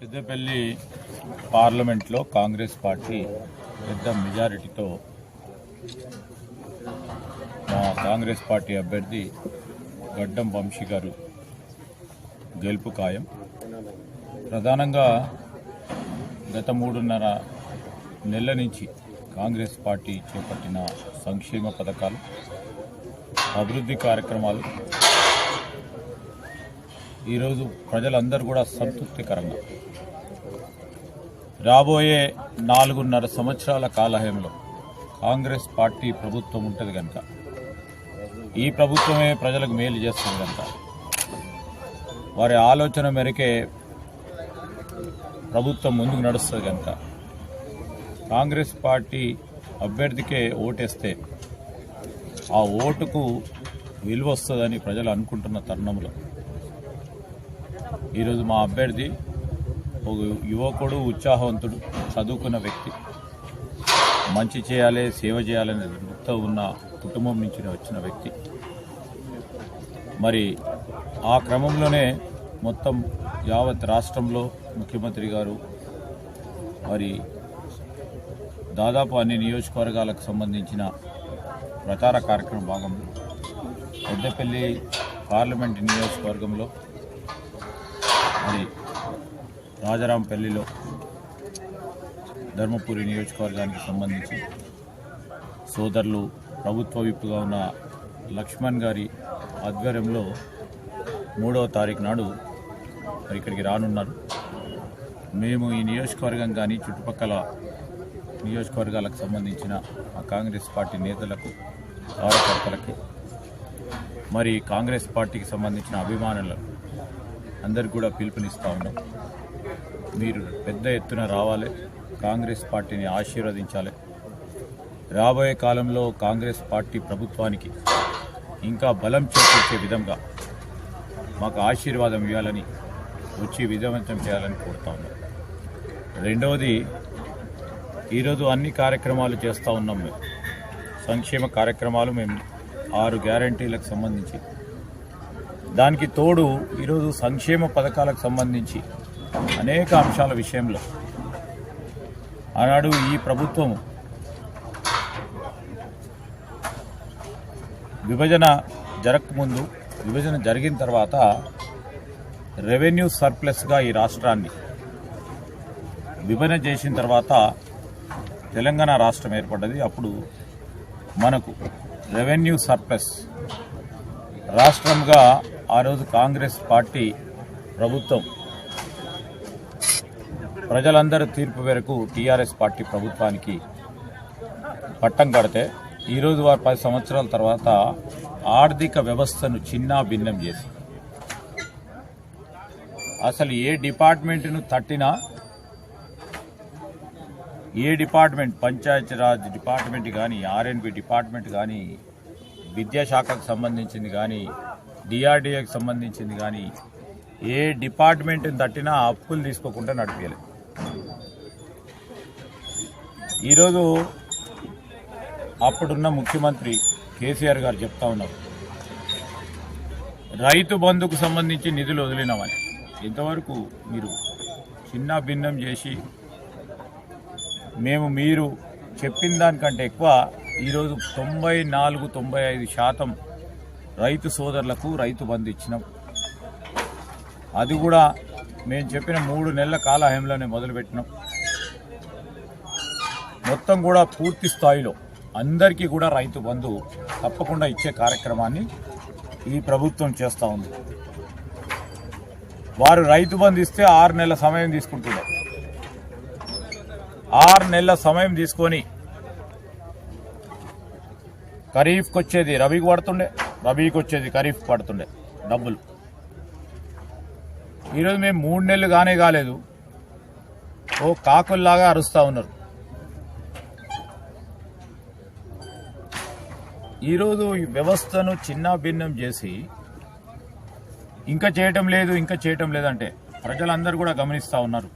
పెద్దపల్లి పార్లమెంట్లో కాంగ్రెస్ పార్టీ పెద్ద మెజారిటీతో మా కాంగ్రెస్ పార్టీ అభ్యర్థి గడ్డం వంశీ గారు గెలుపు ఖాయం. ప్రధానంగా గత మూడున్నర నెలల నుంచి కాంగ్రెస్ పార్టీ చేపట్టిన సంక్షేమ పథకాలు అభివృద్ధి కార్యక్రమాలు ఈరోజు ప్రజలందరూ కూడా సంతృప్తికరంగా రాబోయే నాలుగున్నర సంవత్సరాల కాలహయంలో కాంగ్రెస్ పార్టీ ప్రభుత్వం ఉంటుంది కనుక ఈ ప్రభుత్వమే ప్రజలకు మేలు చేస్తుంది కనుక వారి ఆలోచన మేరకే ప్రభుత్వం ముందుకు నడుస్తుంది కనుక కాంగ్రెస్ పార్టీ అభ్యర్థికే ఓటేస్తే ఆ ఓటుకు విలువ వస్తుందని ప్రజలు అనుకుంటున్న తరుణంలో. ఈరోజు మా అభ్యర్థి ఒక యువకుడు ఉత్సాహవంతుడు చదువుకున్న వ్యక్తి. మంచి చేయాలి సేవ చేయాలనే దృక్తో ఉన్న కుటుంబం నుంచి వచ్చిన వ్యక్తి. మరి ఆ క్రమంలోనే మొత్తం యావత్ రాష్ట్రంలో ముఖ్యమంత్రి గారు మరి దాదాపు అన్ని నియోజకవర్గాలకు సంబంధించిన ప్రచార కార్యక్రమం భాగంలో పెద్దపల్లి పార్లమెంట్ నియోజకవర్గంలో మరి రాజారాంపల్లిలో ధర్మపురి నియోజకవర్గానికి సంబంధించి సోదరులు ప్రభుత్వ విప్పుగా ఉన్న లక్ష్మణ్ గారి ఆధ్వర్యంలో మూడవ తారీఖు నాడు మరి ఇక్కడికి రానున్నారు. మేము ఈ నియోజకవర్గం కానీ చుట్టుపక్కల నియోజకవర్గాలకు సంబంధించిన ఆ కాంగ్రెస్ పార్టీ నేతలకు కార్యకర్తలకి మరి కాంగ్రెస్ పార్టీకి సంబంధించిన అభిమానులకు అందరికి కూడా పిలుపునిస్తూ ఉన్నాం. మీరు పెద్ద ఎత్తున రావాలి. కాంగ్రెస్ పార్టీని ఆశీర్వదించాలి. రాబోయే కాలంలో కాంగ్రెస్ పార్టీ ప్రభుత్వానికి ఇంకా బలం చేకూర్చే విధంగా మాకు ఆశీర్వాదం ఇవ్వాలని వచ్చి విజయవంతం చేయాలని కోరుతా ఉన్నాం. రెండవది ఈరోజు అన్ని కార్యక్రమాలు చేస్తూ ఉన్నాం మేము. సంక్షేమ కార్యక్రమాలు మేము ఆరు గ్యారంటీలకు సంబంధించి. దానికి తోడు ఈరోజు సంక్షేమ పథకాలకు సంబంధించి అనేక అంశాల విషయంలో ఆనాడు ఈ ప్రభుత్వం విభజన జరగకముందు విభజన జరిగిన తర్వాత రెవెన్యూ సర్ప్లస్గా ఈ రాష్ట్రాన్ని విభజన చేసిన తర్వాత తెలంగాణ రాష్ట్రం ఏర్పడ్డది. అప్పుడు మనకు రెవెన్యూ సర్ప్లస్ రాష్ట్రంగా ఆ రోజు కాంగ్రెస్ పార్టీ ప్రభుత్వం ప్రజలందరి తీర్పు మేరకు టీఆర్ఎస్ పార్టీ ప్రభుత్వానికి పట్టం కడితే ఈరోజు వారు పది సంవత్సరాల తర్వాత ఆర్థిక వ్యవస్థను చిన్నా భిన్నం చేసి. అసలు ఏ డిపార్ట్మెంట్ను తట్టినా ఏ డిపార్ట్మెంట్ పంచాయతీరాజ్ డిపార్ట్మెంట్ కానీ ఆర్ఎన్బి డిపార్ట్మెంట్ కానీ విద్యాశాఖకు సంబంధించింది కానీ డిఆర్డీఏకి సంబంధించింది కానీ ఏ డిపార్ట్మెంట్ని తట్టినా అప్పులు తీసుకోకుండా నడిపించలేదు ఈరోజు అప్పుడున్న ముఖ్యమంత్రి కేసీఆర్ గారు చెప్తా ఉన్నారు. రైతు బంధుకు సంబంధించి నిధులు వదిలినామని. ఇంతవరకు మీరు చిన్న భిన్నం చేసి మేము మీరు చెప్పిన దానికంటే ఎక్కువ ఈరోజు తొంభై నాలుగు తొంభై ఐదు శాతం రైతు సోదరులకు రైతు బంధు ఇచ్చినాం. అది కూడా మేము చెప్పిన మూడు నెలల కాలహయంలోనే మొదలుపెట్టినాం. మొత్తం కూడా పూర్తి స్థాయిలో అందరికీ కూడా రైతు బంధు తప్పకుండా ఇచ్చే కార్యక్రమాన్ని ఈ ప్రభుత్వం చేస్తూ ఉంది. వారు రైతు బంధు ఇస్తే ఆరు నెలల సమయం తీసుకుంటుండే ఆరు నెలల సమయం తీసుకొని ఖరీఫ్కి వచ్చేది రబీకి పడుతుండే రబీకి వచ్చేది ఖరీఫ్ పడుతుండే డబ్బులు. ఈరోజు మేము మూడు నెలలు కానే కాలేదు. ఓ కాకుల్లాగా అరుస్తూ ఉన్నారు. ఈరోజు ఈ వ్యవస్థను చిన్న భిన్నం చేసి ఇంకా చేయటం లేదు ఇంకా చేయటం లేదంటే ప్రజలందరూ కూడా గమనిస్తూ ఉన్నారు.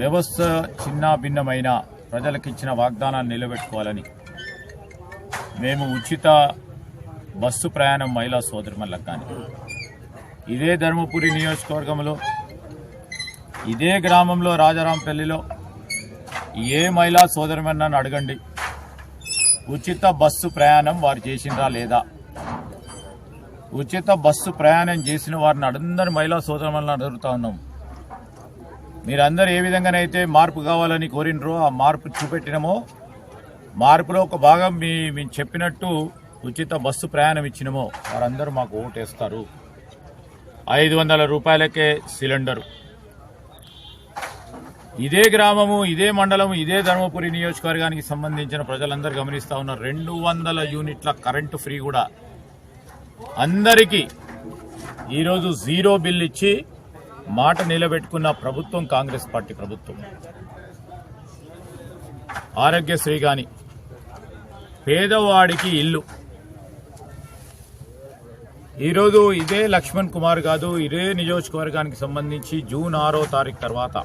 వ్యవస్థ చిన్న భిన్నమైన ప్రజలకు ఇచ్చిన వాగ్దానాలు నిలబెట్టుకోవాలని మేము ఉచిత బస్సు ప్రయాణం మహిళా సోదరిమల్లకు కానీ ఇదే ధర్మపురి నియోజకవర్గంలో ఇదే గ్రామంలో రాజారాంపల్లిలో ఏ మహిళా సోదరమని అడగండి. ఉచిత బస్సు ప్రయాణం వారు చేసిందా లేదా? ఉచిత బస్సు ప్రయాణం చేసిన వారిని అందరి మహిళా సోదరులను అడుగుతా ఉన్నాం. మీరందరూ ఏ విధంగానైతే మార్పు కావాలని కోరినరో ఆ మార్పు చూపెట్టినమో మార్పులో ఒక భాగం మీ మేము చెప్పినట్టు ఉచిత బస్సు ప్రయాణం ఇచ్చినమో వారందరూ మాకు ఓటేస్తారు. ఐదు వందల రూపాయలకే సిలిండరు. ఇదే గ్రామము ఇదే మండలము ఇదే ధర్మపురి నియోజకవర్గానికి సంబంధించిన ప్రజలందరూ గమనిస్తా ఉన్నారు. రెండు వందల యూనిట్ల కరెంటు ఫ్రీ కూడా. అందరికీ ఈరోజు జీరో బిల్ ఇచ్చి మాట నిలబెట్టుకున్న ప్రభుత్వం కాంగ్రెస్ పార్టీ ప్రభుత్వం. ఆరోగ్యశ్రీ కానీ పేదవాడికి ఇల్లు. ఈరోజు ఇదే లక్ష్మణ్ కుమార్ కాదు ఇదే నియోజకవర్గానికి సంబంధించి జూన్ ఆరో తారీఖు తర్వాత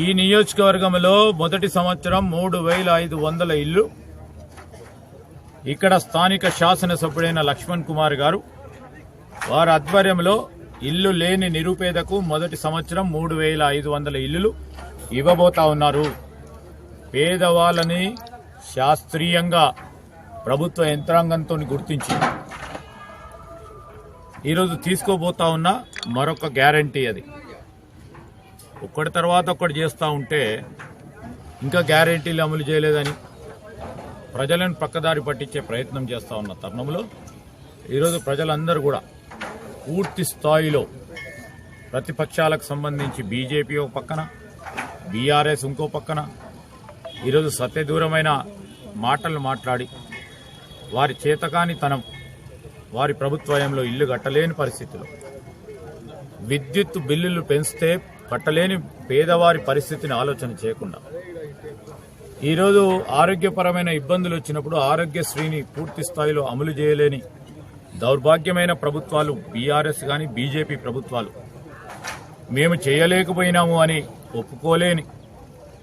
ఈ నియోజకవర్గంలో మొదటి సంవత్సరం మూడు వేల ఐదు వందల ఇల్లు. ఇక్కడ స్థానిక శాసనసభ్యుడైన లక్ష్మణ్ కుమార్ గారు. వారి ఆధ్వర్యంలో ఇల్లు లేని నిరుపేదకు మొదటి సంవత్సరం మూడు వేల ఐదు వందల ఇల్లులు ఇవ్వబోతా ఉన్నారు. పేదవాళ్ళని శాస్త్రీయంగా ప్రభుత్వ యంత్రాంగంతో గుర్తించి ఈరోజు తీసుకోబోతా ఉన్న మరొక గ్యారంటీ అది. ఒక్కడి తర్వాత ఒక్కటి చేస్తూ ఉంటే ఇంకా గ్యారంటీలు అమలు చేయలేదని ప్రజలను పక్కదారి పట్టించే ప్రయత్నం చేస్తూ ఉన్న తరుణంలో ఈరోజు ప్రజలందరూ కూడా పూర్తి స్థాయిలో ప్రతిపక్షాలకు సంబంధించి బీజేపీ ఒక పక్కన బీఆర్ఎస్ ఇంకో పక్కన ఈరోజు సత్యదూరమైన మాటలు మాట్లాడి వారి చేతకాని తనం వారి ప్రభుత్వయంలో ఇల్లు కట్టలేని పరిస్థితిలో విద్యుత్ బిల్లులు పెంచితే కట్టలేని పేదవారి పరిస్థితిని ఆలోచన చేయకుండా. ఈరోజు ఆరోగ్యపరమైన ఇబ్బందులు వచ్చినప్పుడు ఆరోగ్యశ్రీని పూర్తి స్థాయిలో అమలు చేయలేని దౌర్భాగ్యమైన ప్రభుత్వాలు బీఆర్ఎస్ కానీ బీజేపీ ప్రభుత్వాలు. మేము చేయలేకపోయినాము అని ఒప్పుకోలేని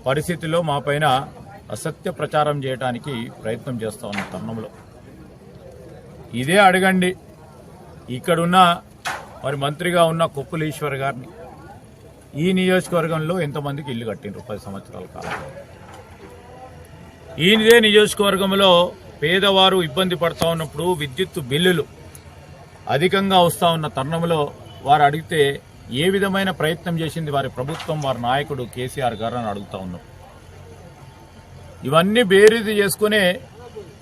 పరిస్థితిలో మా పైన అసత్య ప్రచారం చేయడానికి ప్రయత్నం చేస్తా ఉన్న తరుణంలో. ఇదే అడగండి. ఇక్కడున్న మరి మంత్రిగా ఉన్న కొప్పుల ఈశ్వర్ గారిని ఈ నియోజకవర్గంలో ఎంతమందికి ఇల్లు కట్టిండ్రు పది సంవత్సరాల కాలం. ఈ నియోజకవర్గంలో పేదవారు ఇబ్బంది పడతా ఉన్నప్పుడు విద్యుత్ బిల్లులు అధికంగా వస్తూ ఉన్న తరుణంలో వారు అడిగితే ఏ విధమైన ప్రయత్నం చేసింది వారి ప్రభుత్వం వారి నాయకుడు కేసీఆర్ గారు అని అడుగుతా ఉన్నాం. ఇవన్నీ బేరీజు చేసుకునే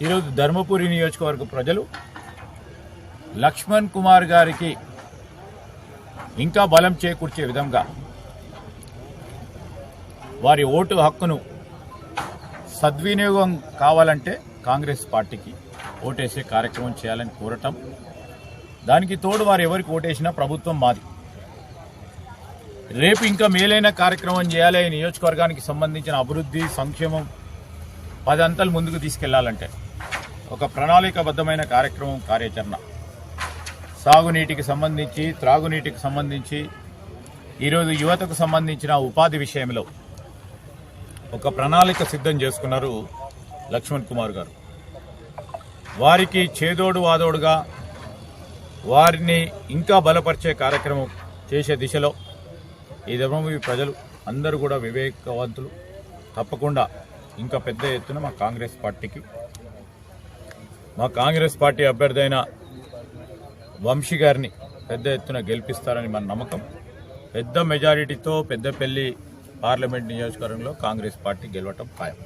ఈరోజు ధర్మపురి నియోజకవర్గ ప్రజలు లక్ష్మణ్ కుమార్ గారికి ఇంకా బలం చేకూర్చే విధంగా వారి ఓటు హక్కును సద్వినియోగం కావాలంటే కాంగ్రెస్ పార్టీకి ఓటేసే కార్యక్రమం చేయాలని కోరటం. దానికి తోడు వారు ఎవరికి ఓటేసినా ప్రభుత్వం మాది. రేపు ఇంకా మేలైన కార్యక్రమం చేయాలి ఈ నియోజకవర్గానికి సంబంధించిన అభివృద్ధి సంక్షేమం పది అంతలు ముందుకు తీసుకెళ్ళాలంటే ఒక ప్రణాళికాబద్ధమైన కార్యక్రమం కార్యాచరణ. సాగునీటికి సంబంధించి త్రాగునీటికి సంబంధించి ఈరోజు యువతకు సంబంధించిన ఉపాధి విషయంలో ఒక ప్రణాళిక సిద్ధం చేసుకున్నారు లక్ష్మణ్ కుమార్ గారు. వారికి చేదోడు వాదోడుగా వారిని ఇంకా బలపరిచే కార్యక్రమం చేసే దిశలో ఈ ధర్మభూమి ప్రజలు అందరూ కూడా వివేకవంతులు. తప్పకుండా ఇంకా పెద్ద ఎత్తున మా కాంగ్రెస్ పార్టీకి మా కాంగ్రెస్ పార్టీ అభ్యర్థి అయిన వంశీ గారిని పెద్ద ఎత్తున గెలిపిస్తారని మన నమ్మకం. పెద్ద మెజారిటీతో పెద్దపల్లి పార్లమెంట్ నియోజకవర్గంలో కాంగ్రెస్ పార్టీ గెలవటం ఖాయం.